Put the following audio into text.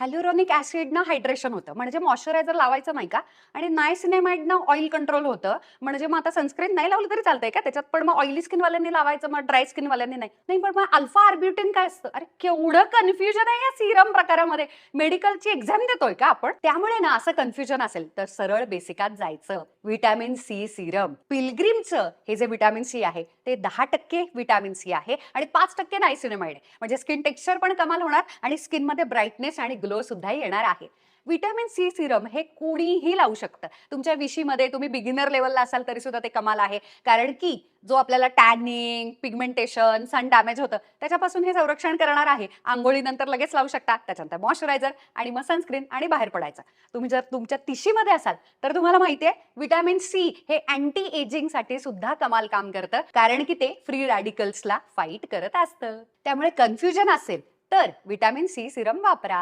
हॅल्युरॉनिक ऍसिडनं hydration होतं. म्हणजे moisturiser लावायचं नाही का? आणि नायसिनेमाइडनं ऑइल कंट्रोल होतं. म्हणजे मग आता सनस्क्रीन नाही लावलं तरी चालतंय का? त्याच्यात पण मग ऑइली स्किनवाल्यांनी लावायचं मग ड्राय स्किनवाल्यांनी नाही. नाही पण मग अल्फा आर्ब्युटिन काय असतं? अरे केवढं कन्फ्युजन आहे या सिरम प्रकारामध्ये. मेडिकलची एक्झाम देतोय का आपण? त्यामुळे ना असं कन्फ्युजन असेल. तर सरळ बेसिकात जायचं. व्हिटॅमिन सी सिरम पिलग्रीमचं हे जे व्हिटॅमिन सी आहे ते दहा टक्के व्हिटॅमिन सी आहे. आणि पाच टक्के नायसिनेमाइड आहे म्हणजे स्किन टेक्स्चर पण कमाल होणार आणि स्किनमध्ये ब्राईटनेस आणि ग्लो सुद्धा येणार आहे. विटॅमिन सी सिरम हे कुणीही लावू शकतं. तुमच्या विशीमध्ये तुम्ही बिगिनर लेवलला असाल तरी सुद्धा ते कमाल आहे. कारण की जो आपल्याला टॅनिंग पिगमेंटेशन सन डॅमेज होतं त्याच्यापासून हे संरक्षण करणार आहे. आंघोळीनंतर लगेच लावू शकता त्याच्यानंतर मॉइश्चरायझर आणि मग सनस्क्रीन आणि बाहेर पडायचं. तुम्ही जर तुमच्या तिशीमध्ये असाल तर तुम्हाला माहिती आहे विटॅमिन सी हे अँटी एजिंगसाठी सुद्धा कमाल काम करतं. कारण की ते फ्री रॅडिकल्सला फाईट करत असतं. त्यामुळे कन्फ्युजन असेल तर विटॅमिन सी सिरम वापरा.